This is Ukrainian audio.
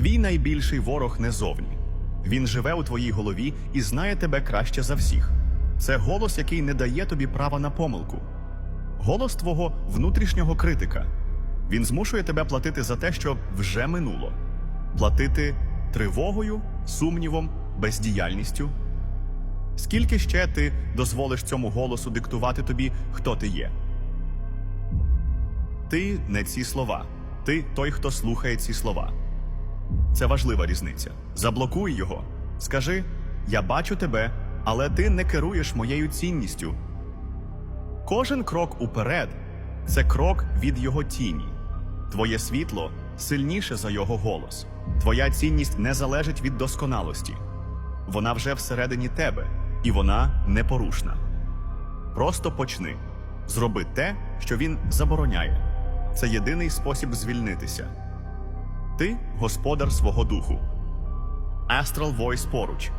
Твій найбільший ворог не зовні. Він живе у твоїй голові і знає тебе краще за всіх. Це голос, який не дає тобі права на помилку. Голос твого внутрішнього критика. Він змушує тебе платити за те, що вже минуло, платити тривогою, сумнівом, бездіяльністю. Скільки ще ти дозволиш цьому голосу диктувати тобі, хто ти є? Ти не ці слова. Ти той, хто слухає ці слова. Це важлива різниця. Заблокуй його. Скажи: Я бачу тебе, але ти не керуєш моєю цінністю. Кожен крок уперед це крок від його тіні. Твоє світло сильніше за його голос. Твоя цінність не залежить від досконалості. Вона вже всередині тебе, і вона непорушна. Просто почни. Зроби те, що він забороняє. Це єдиний спосіб звільнитися. Ти господар свого духу. Astral Voice поруч.